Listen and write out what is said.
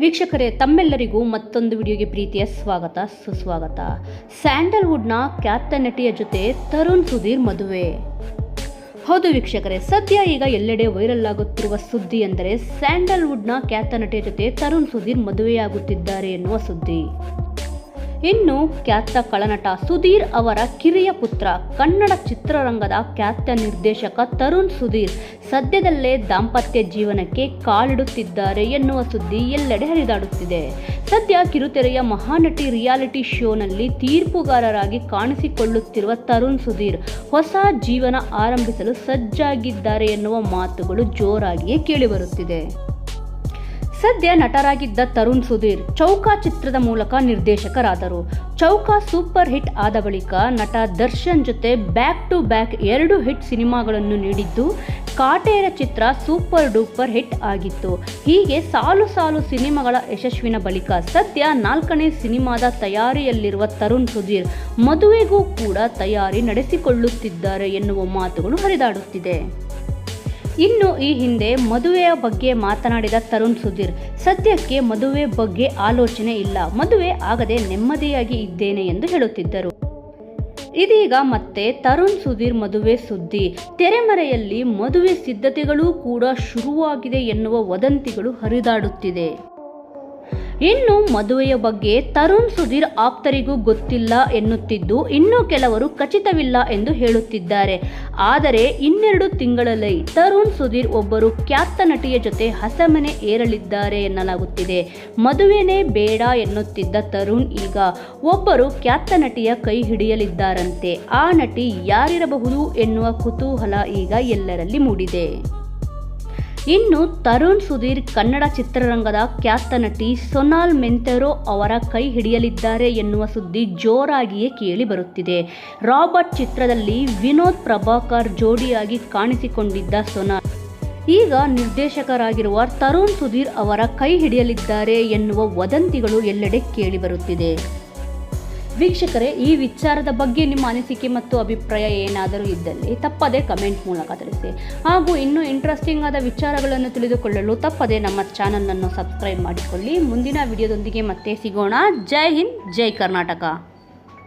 ವೀಕ್ಷಕರೇ, ತಮ್ಮೆಲ್ಲರಿಗೂ ಮತ್ತೊಂದು ವಿಡಿಯೋಗೆ ಪ್ರೀತಿಯ ಸ್ವಾಗತ, ಸುಸ್ವಾಗತ. ಸ್ಯಾಂಡಲ್ವುಡ್ನ ಖ್ಯಾತ ನಟಿಯ ಜೊತೆ ತರುಣ್ ಸುಧೀರ್ ಮದುವೆ. ಹೌದು ವೀಕ್ಷಕರೇ, ಸದ್ಯ ಈಗ ಎಲ್ಲೆಡೆ ವೈರಲ್ ಆಗುತ್ತಿರುವ ಸುದ್ದಿ ಎಂದರೆ, ಸ್ಯಾಂಡಲ್ವುಡ್ನ ಖ್ಯಾತ ನಟಿಯ ಜೊತೆ ತರುಣ್ ಸುಧೀರ್ ಮದುವೆಯಾಗುತ್ತಿದ್ದಾರೆ ಎನ್ನುವ ಸುದ್ದಿ. ಇನ್ನು ಖ್ಯಾತ ಕಳನಟ ಸುಧೀರ್ ಅವರ ಕಿರಿಯ ಪುತ್ರ, ಕನ್ನಡ ಚಿತ್ರರಂಗದ ಖ್ಯಾತ ನಿರ್ದೇಶಕ ತರುಣ್ ಸುಧೀರ್ ಸದ್ಯದಲ್ಲೇ ದಾಂಪತ್ಯ ಜೀವನಕ್ಕೆ ಕಾಲಿಡುತ್ತಿದ್ದಾರೆ ಎನ್ನುವ ಸುದ್ದಿ ಎಲ್ಲೆಡೆ ಹರಿದಾಡುತ್ತಿದೆ. ಸದ್ಯ ಕಿರುತೆರೆಯ ಮಹಾನಟಿ ರಿಯಾಲಿಟಿ ಶೋನಲ್ಲಿ ತೀರ್ಪುಗಾರರಾಗಿ ಕಾಣಿಸಿಕೊಳ್ಳುತ್ತಿರುವ ತರುಣ್ ಸುಧೀರ್ ಹೊಸ ಜೀವನ ಆರಂಭಿಸಲು ಸಜ್ಜಾಗಿದ್ದಾರೆ ಎನ್ನುವ ಮಾತುಗಳು ಜೋರಾಗಿಯೇ ಕೇಳಿಬರುತ್ತಿದೆ ಸದ್ಯ ನಟರಾಗಿದ್ದ ತರುಣ್ ಸುಧೀರ್ ಚೌಕಾ ಚಿತ್ರದ ಮೂಲಕ ನಿರ್ದೇಶಕರಾದರು. ಚೌಕಾ ಸೂಪರ್ ಹಿಟ್ ಆದ ಬಳಿಕ ನಟ ದರ್ಶನ್ ಜೊತೆ ಬ್ಯಾಕ್ ಟು ಬ್ಯಾಕ್ ಎರಡು ಹಿಟ್ ಸಿನಿಮಾಗಳನ್ನು ನೀಡಿದ್ದು, ಕಾಟೇರ ಚಿತ್ರ ಸೂಪರ್ ಡೂಪರ್ ಹಿಟ್ ಆಗಿತ್ತು. ಹೀಗೆ ಸಾಲು ಸಾಲು ಸಿನಿಮಾಗಳ ಯಶಸ್ವಿನ ಬಳಿಕ ಸದ್ಯ ನಾಲ್ಕನೇ ಸಿನಿಮಾದ ತಯಾರಿಯಲ್ಲಿರುವ ತರುಣ್ ಸುಧೀರ್ ಮದುವೆಗೂ ಕೂಡ ತಯಾರಿ ನಡೆಸಿಕೊಳ್ಳುತ್ತಿದ್ದಾರೆ ಎನ್ನುವ ಮಾತುಗಳು ಹರಿದಾಡುತ್ತಿದೆ. ಇನ್ನು ಈ ಹಿಂದೆ ಮದುವೆಯ ಬಗ್ಗೆ ಮಾತನಾಡಿದ ತರುಣ್ ಸುಧೀರ್, ಸದ್ಯಕ್ಕೆ ಮದುವೆ ಬಗ್ಗೆ ಆಲೋಚನೆ ಇಲ್ಲ, ಮದುವೆ ಆಗದೆ ನೆಮ್ಮದಿಯಾಗಿ ಇದ್ದೇನೆ ಎಂದು ಹೇಳುತ್ತಿದ್ದರು. ಇದೀಗ ಮತ್ತೆ ತರುಣ್ ಸುಧೀರ್ ಮದುವೆ ಸುದ್ದಿ, ತೆರೆಮರೆಯಲ್ಲಿ ಮದುವೆ ಸಿದ್ಧತೆಗಳೂ ಕೂಡ ಶುರುವಾಗಿದೆ ಎನ್ನುವ ವದಂತಿಗಳು ಹರಿದಾಡುತ್ತಿದೆ. ಇನ್ನು ಮದುವೆಯ ಬಗ್ಗೆ ತರುಣ್ ಸುಧೀರ್ ಆಪ್ತರಿಗೂ ಗೊತ್ತಿಲ್ಲ ಎನ್ನುತ್ತಿದ್ದು ಇನ್ನೂ ಕೆಲವರು ಖಚಿತವಿಲ್ಲ ಎಂದು ಹೇಳುತ್ತಿದ್ದಾರೆ. ಆದರೆ ಇನ್ನೆರಡು ತಿಂಗಳಲ್ಲಿ ತರುಣ್ ಸುಧೀರ್ ಒಬ್ಬರು ಖ್ಯಾತ ನಟಿಯ ಜೊತೆ ಹಸಮನೆ ಏರಲಿದ್ದಾರೆ ಎನ್ನಲಾಗುತ್ತಿದೆ. ಮದುವೆನೇ ಬೇಡ ಎನ್ನುತ್ತಿದ್ದ ತರುಣ್ ಈಗ ಒಬ್ಬರು ಖ್ಯಾತ ನಟಿಯ ಕೈ ಹಿಡಿಯಲಿದ್ದಾರಂತೆ. ಆ ನಟಿ ಯಾರಿರಬಹುದು ಎನ್ನುವ ಕುತೂಹಲ ಈಗ ಎಲ್ಲರಲ್ಲಿ ಮೂಡಿದೆ. ಇನ್ನು ತರುಣ್ ಸುಧೀರ್ ಕನ್ನಡ ಚಿತ್ರರಂಗದ ಖ್ಯಾತ ನಟಿ ಸೊನಾಲ್ ಮೆಂತೆರೋ ಅವರ ಕೈ ಹಿಡಿಯಲಿದ್ದಾರೆ ಎನ್ನುವ ಸುದ್ದಿ ಜೋರಾಗಿಯೇ ಕೇಳಿ ಬರುತ್ತಿದೆ. ರಾಬರ್ಟ್ ಚಿತ್ರದಲ್ಲಿ ವಿನೋದ್ ಪ್ರಭಾಕರ್ ಜೋಡಿಯಾಗಿ ಕಾಣಿಸಿಕೊಂಡಿದ್ದ ಸೊನಾಲ್. ಈಗ ನಿರ್ದೇಶಕರಾಗಿರುವ ತರುಣ್ ಸುಧೀರ್ ಅವರ ಕೈ ಹಿಡಿಯಲಿದ್ದಾರೆ ಎನ್ನುವ ವದಂತಿಗಳು ಎಲ್ಲೆಡೆ ಕೇಳಿಬರುತ್ತಿದೆ ವೀಕ್ಷಕರೇ, ಈ ವಿಚಾರದ ಬಗ್ಗೆ ನಿಮ್ಮ ಅನಿಸಿಕೆ ಮತ್ತು ಅಭಿಪ್ರಾಯ ಏನಾದರೂ ಇದ್ದಲ್ಲಿ ತಪ್ಪದೇ ಕಮೆಂಟ್ ಮೂಲಕ ತಿಳಿಸಿ. ಹಾಗೂ ಇನ್ನೂ ಇಂಟ್ರೆಸ್ಟಿಂಗ್ ಆದ ವಿಚಾರಗಳನ್ನು ತಿಳಿದುಕೊಳ್ಳಲು ತಪ್ಪದೇ ನಮ್ಮ ಚಾನಲನ್ನು ಸಬ್ಸ್ಕ್ರೈಬ್ ಮಾಡಿಕೊಳ್ಳಿ. ಮುಂದಿನ ವಿಡಿಯೋದೊಂದಿಗೆ ಮತ್ತೆ ಸಿಗೋಣ. ಜೈ ಹಿಂದ್, ಜೈ ಕರ್ನಾಟಕ.